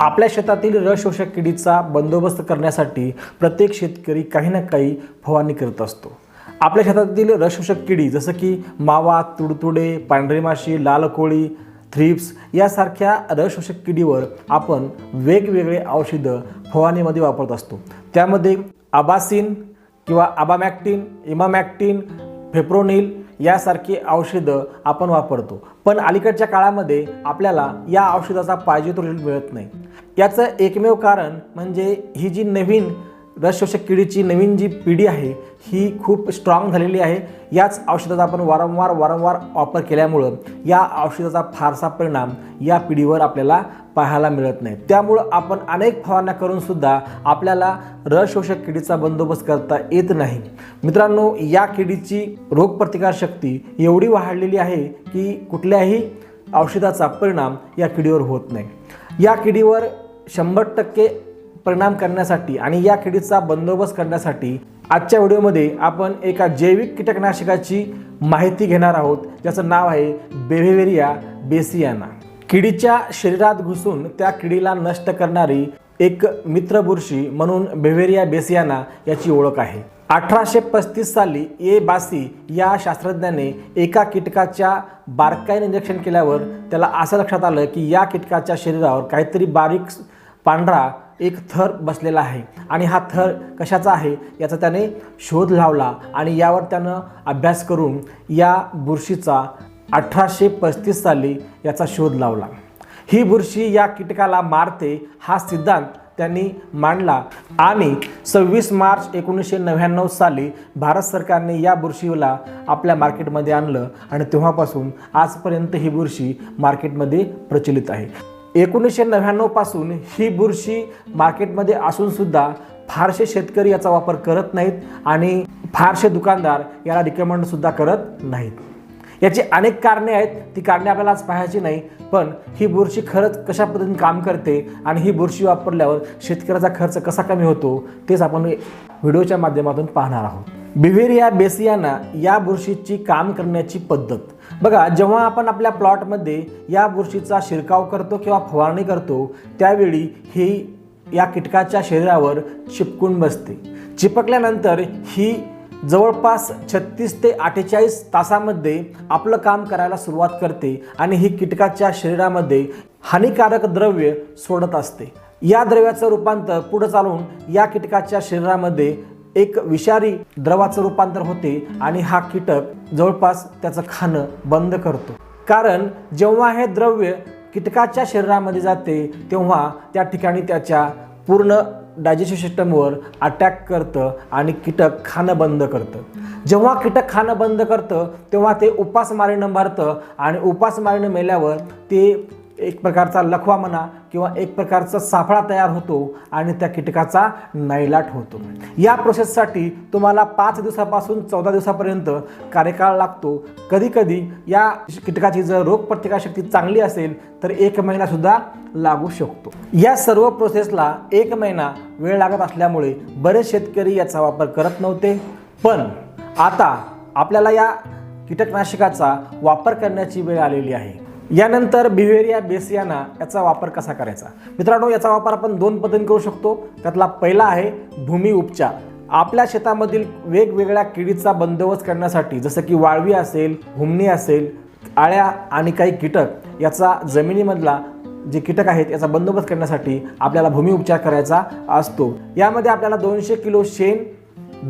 आपल्या शेतातील रस शोषक किडीचा बंदोबस्त करण्यासाठी प्रत्येक शेतकरी काही ना काही फवारणी करत असतो. आपल्या शेतातील रस शोषक किडी जसं की मावा तुडतुडे पांढरी माशी लाल कोळी थ्रिप्स यासारख्या रस शोषक किडीवर आपण वेगवेगळे औषधं फवारणीमध्ये वापरत असतो. त्यामध्ये आबासिन किंवा आबामॅक्टिन इमामॅक्टिन फेप्रोनिल यासारखी औषधं आपण वापरतो. पण अलीकडच्या काळामध्ये आपल्याला या औषधाचा पाहिजे तो रिझल्ट मिळत नाही. याचं एकमेव कारण म्हणजे ही जी नवीन रसशोषक किडीची नवीन जी पिढी आहे ही खूप स्ट्रॉंग झालेली आहे. याच औषधाचा आपण वारंवार वारंवार वापर केल्यामुळं या औषधाचा फारसा परिणाम या पिढीवर आपल्याला पाहायला मिळत नाही. त्यामुळं आपण अनेक फवारण्या करूनसुद्धा आपल्याला रसशोषक किडीचा बंदोबस्त करता येत नाही. मित्रांनो या किडीची रोगप्रतिकारशक्ती एवढी वाढलेली आहे की कुठल्याही औषधाचा परिणाम या किडीवर होत नाही. या किडीवर शंभर टक्के परिणाम करण्यासाठी आणि या किडीचा बंदोबस्त करण्यासाठी आजच्या व्हिडिओमध्ये आपण एका जैविक कीटकनाशकाची माहिती घेणार आहोत. ज्याचं नाव आहे बेव्हेवेरिया बेसियाना. किडीच्या शरीरात घुसून त्या किडीला नष्ट करणारी एक मित्र बुरशी म्हणून बेव्हेरिया बेसियाना याची ओळख आहे. अठराशे पस्तीस साली ए बासी या शास्त्रज्ञाने एका कीटकाच्या बारकाईने निरीक्षण केल्यावर त्याला असं लक्षात आलं की या कीटकाच्या शरीरावर काहीतरी बारीक पांढरा एक थर बसलेला आहे आणि हा थर कशाचा आहे याचा त्याने शोध लावला आणि यावर त्यानं अभ्यास करून या बुरशीचा अठराशे पस्तीस साली याचा शोध लावला. ही बुरशी या कीटकाला मारते हा सिद्धांत त्यांनी मांडला आणि सव्वीस मार्च एकोणीसशे नव्याण्णव साली भारत सरकारने या बुरशीला आपल्या मार्केटमध्ये आणलं आणि तेव्हापासून आजपर्यंत ही बुरशी मार्केटमध्ये प्रचलित आहे. एकोणीसशे नव्याण्णवपासून ही बुरशी मार्केटमध्ये असून सुद्धा फारसे शेतकरी याचा वापर करत नाहीत आणि फारसे दुकानदार याला रिकमेंड सुद्धा करत नाहीत. याची अनेक कारणे आहेत. ती कारणे आपल्याला आज पाहायची नाही पण ही बुरशी खरंच कशा पद्धतीने काम करते आणि ही बुरशी वापरल्यावर शेतकऱ्याचा खर्च कसा कमी होतो तेच आपण व्हिडिओच्या माध्यमातून पाहणार आहोत. बिव्हेरिया बेसियाना या बुरशीची काम करण्याची पद्धत. बघा जेव्हा आपण आपल्या प्लॉटमध्ये या बुरशीचा शिरकाव करतो किंवा फवारणी करतो त्यावेळी ही या कीटकाच्या शरीरावर चिपकून बसते. चिपकल्यानंतर ही जवळपास छत्तीस ते अठ्ठेचाळीस तासामध्ये आपलं काम करायला सुरुवात करते आणि ही कीटकाच्या शरीरामध्ये हानिकारक द्रव्य सोडत असते. या द्रव्याचं रूपांतर पुढे चालून या कीटकाच्या शरीरामध्ये एक विषारी द्रवाचं रूपांतर होते आणि हा कीटक जवळपास त्याचं खाणं बंद करतो. कारण जेव्हा हे द्रव्य कीटकाच्या शरीरामध्ये जाते तेव्हा त्या ठिकाणी त्याच्या पूर्ण डायजेस्टिव्ह सिस्टमवर अटॅक करतं आणि कीटक खाणं बंद करतं. जेव्हा कीटक खाणं बंद करतं तेव्हा ते उपासमारीनं भरतं आणि उपासमारीनं मेल्यावर ते एक प्रकारचा लखवा म्हणा किंवा एक प्रकारचा साफळा तयार होतो आणि त्या कीटकाचा नायलाट होतो. या प्रोसेससाठी तुम्हाला पाच दिवसापासून चौदा दिवसापर्यंत कार्यकाळ लागतो. कधीकधी या कीटकाची जर रोगप्रतिकारशक्ती चांगली असेल तर एक महिनासुद्धा लागू शकतो. या सर्व प्रोसेसला एक महिना वेळ लागत असल्यामुळे बरेच शेतकरी याचा वापर करत नव्हते. पण आता आपल्याला या कीटकनाशकाचा वापर करण्याची वेळ आलेली आहे. यानंतर बिहेरिया बेसियाना याचा वापर कसा करायचा? मित्रांनो याचा वापर आपण दोन पद्धतीने करू शकतो. त्यातला पहिला आहे भूमी उपचार. आपल्या शेतामधील वेगवेगळ्या किडीचा बंदोबस्त करण्यासाठी जसं की वाळवी असेल हुमणी असेल आळ्या आणि काही कीटक याचा जमिनीमधला जे कीटक आहेत याचा बंदोबस्त करण्यासाठी आपल्याला भूमी उपचार करायचा असतो. यामध्ये आपल्याला दोनशे किलो शेण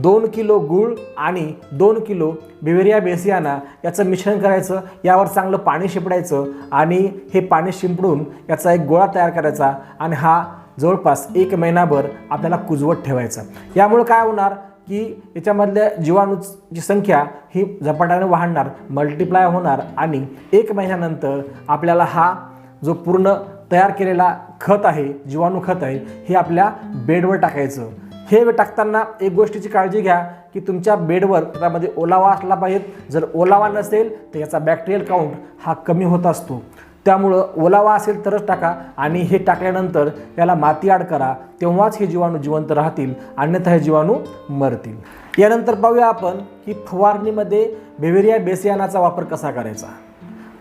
दोन किलो गूळ आणि दोन किलो बिवेरिया बेसियाना याचं मिश्रण करायचं यावर चांगलं पाणी शिंपडायचं आणि हे पाणी शिंपडून याचा एक गोळा तयार करायचा आणि हा जवळपास एक महिनाभर आपल्याला कुजवत ठेवायचा. यामुळे काय होणार की याच्यामधल्या जीवाणूची संख्या ही झपाट्याने वाढणार मल्टिप्लाय होणार आणि एक महिन्यानंतर आपल्याला हा जो पूर्ण तयार केलेला खत आहे जीवाणू खत आहे हे आपल्या बेडवर टाकायचं. हे टाकताना एक गोष्टीची काळजी घ्या की तुमच्या बेडवर त्यामध्ये ओलावा असला पाहिजे. जर ओलावा नसेल तर याचा बॅक्टेरियल काउंट हा कमी होत असतो. त्यामुळं ओलावा असेल तरच टाका आणि हे टाकल्यानंतर त्याला माती आड करा. तेव्हाच हे जीवाणू जिवंत राहतील. अन्यथा हे जीवाणू मरतील. यानंतर पाहूया आपण की फवारणीमध्ये बेवेरिया बेसियानाचा वापर कसा करायचा?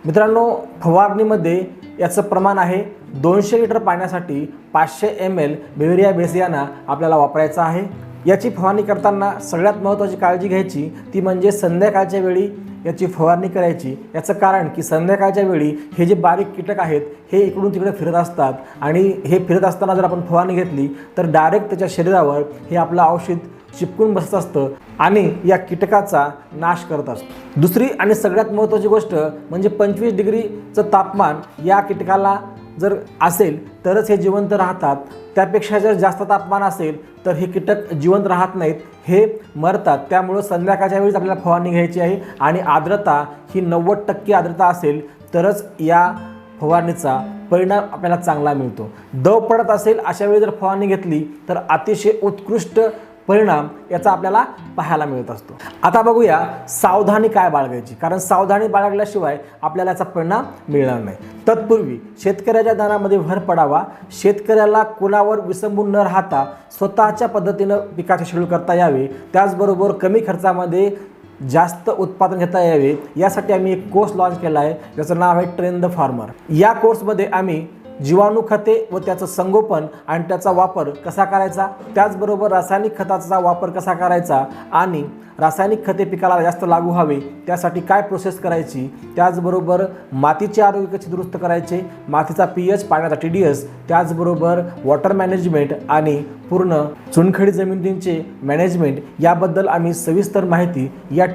मित्रांनो फवारणीमध्ये याचं प्रमाण आहे दोनशे लिटर पाण्यासाठी पाचशे एम एल बेव्हरिया बेसियाना आपल्याला वापरायचा आहे. याची फवारणी करताना सगळ्यात महत्त्वाची काळजी घ्यायची ती म्हणजे संध्याकाळच्या वेळी याची फवारणी करायची. याचं कारण की संध्याकाळच्या वेळी हे जे बारीक कीटक आहेत हे इकडून तिकडे फिरत असतात आणि हे फिरत असताना जर आपण फवारणी घेतली तर डायरेक्ट त्याच्या शरीरावर हे आपलं औषध चिपकून बसत असतं आणि या कीटकाचा नाश करत असतो. दुसरी आणि सगळ्यात महत्त्वाची गोष्ट म्हणजे पंचवीस डिग्रीचं तापमान या कीटकाला जर असेल तरच हे जिवंत राहतात. त्यापेक्षा जर जास्त तापमान असेल तर हे कीटक जिवंत राहत नाहीत हे मरतात. त्यामुळं संध्याकाळच्या वेळीच आपल्याला फवारणी घ्यायची आहे आणि आर्द्रता ही नव्वद टक्के आर्द्रता असेल तरच या फवारणीचा परिणाम आपल्याला चांगला मिळतो. दव पडत असेल अशा वेळी जर फवारणी घेतली तर अतिशय उत्कृष्ट परिणाम याचा आपल्याला पाहायला मिळत असतो. आता बघूया सावधानी काय बाळगायची. कारण सावधानी बाळगल्याशिवाय आपल्याला याचा परिणाम मिळणार नाही. तत्पूर्वी शेतकऱ्याच्या दानामध्ये भर पडावा. शेतकऱ्याला कुणावर विसंबून न राहता स्वतःच्या पद्धतीनं पिकाचे शेड्यूल करता यावे. त्याचबरोबर कमी खर्चामध्ये जास्त उत्पादन घेता यावे. यासाठी आम्ही एक कोर्स लॉन्च केला आहे ज्याचं नाव आहे ट्रेन द फार्मर या कोर्समध्ये आम्ही जीवाणू खते व त्याचं संगोपन आणि त्याचा वापर कसा करायचा? त्याचबरोबर रासायनिक खताचा वापर कसा करायचा आणि रासायनिक खते पिकाला जास्त लागू व्हावे त्यासाठी काय प्रोसेस करायची? त्याचबरोबर मातीचे आरोग्य कसे दुरुस्त करायचे? मातीचा पी एच पाण्याचा टी डी एस त्याचबरोबर वॉटर मॅनेजमेंट आणि पूर्ण चुनखडी जमिनींचे मॅनेजमेंट याबद्दल आम्ही सविस्तर माहिती या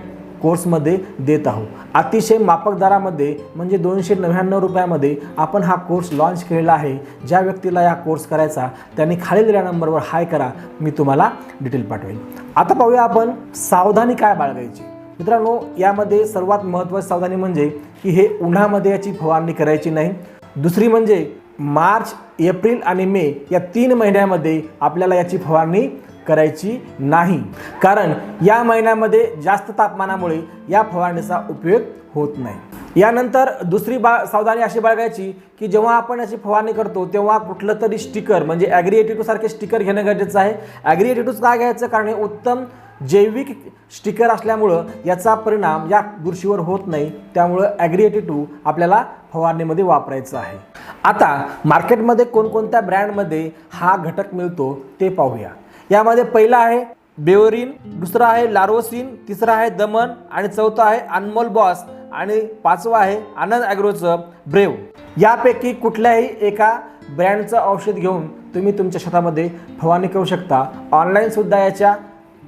कोर्समध्ये देत आहोत. अतिशय मापक दरामध्ये म्हणजे दोनशे नव्याण्णव रुपयामध्ये आपण हा कोर्स लॉन्च केलेला आहे. ज्या व्यक्तीला या कोर्स करायचा त्यांनी खाली दिल्या नंबरवर हाय करा. मी तुम्हाला डिटेल पाठवेल. आता पाहूया आपण सावधानी काय बाळगायची. मित्रांनो यामध्ये सर्वात महत्त्वाची सावधानी म्हणजे की हे उन्हामध्ये याची फवारणी करायची नाही. दुसरी म्हणजे मार्च एप्रिल आणि मे या तीन महिन्यामध्ये आपल्याला याची फवारणी करायची नाही. कारण या महिन्यामध्ये जास्त तापमानामुळे या फवारणीचा उपयोग होत नाही. यानंतर दुसरी बा सावधानी अशी बाळगायची की जेव्हा आपण याची फवारणी करतो तेव्हा कुठलं तरी स्टिकर म्हणजे ॲग्री सारखे स्टिकर घेणं गरजेचं आहे. ॲग्री काय घ्यायचं? कारण हे उत्तम जैविक स्टिकर असल्यामुळं याचा परिणाम या बुरशीवर होत नाही. त्यामुळं ॲग्री टू आपल्याला फवारणीमध्ये वापरायचं आहे. आता मार्केटमध्ये कोणकोणत्या ब्रँडमध्ये हा घटक मिळतो ते पाहूया. यामध्ये पहिला आहे बेओरिन दुसरा आहे लारोसिन तिसरा आहे दमन आणि चौथा आहे अनमोल बॉस आणि पाचवा आहे आनंद ॲग्रोचं ब्रेव. यापैकी कुठल्याही एका ब्रँडचं औषध घेऊन तुम्ही तुमच्या शेतामध्ये फवारणी करू शकता. ऑनलाईनसुद्धा याच्या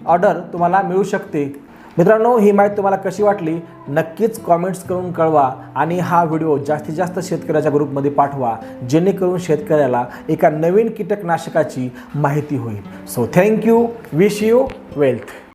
ऑर्डर तुम्हाला मिळू शकते. मित्रांनो ही माहिती तुम्हाला कशी वाटली? नक्कीच कॉमेंट्स करून कळवा आणि हा व्हिडिओ जास्तीत जास्त शेतकऱ्याच्या ग्रुपमध्ये पाठवा जेणेकरून शेतकऱ्याला एका नवीन कीटकनाशकाची माहिती होईल. So thank you wish you wealth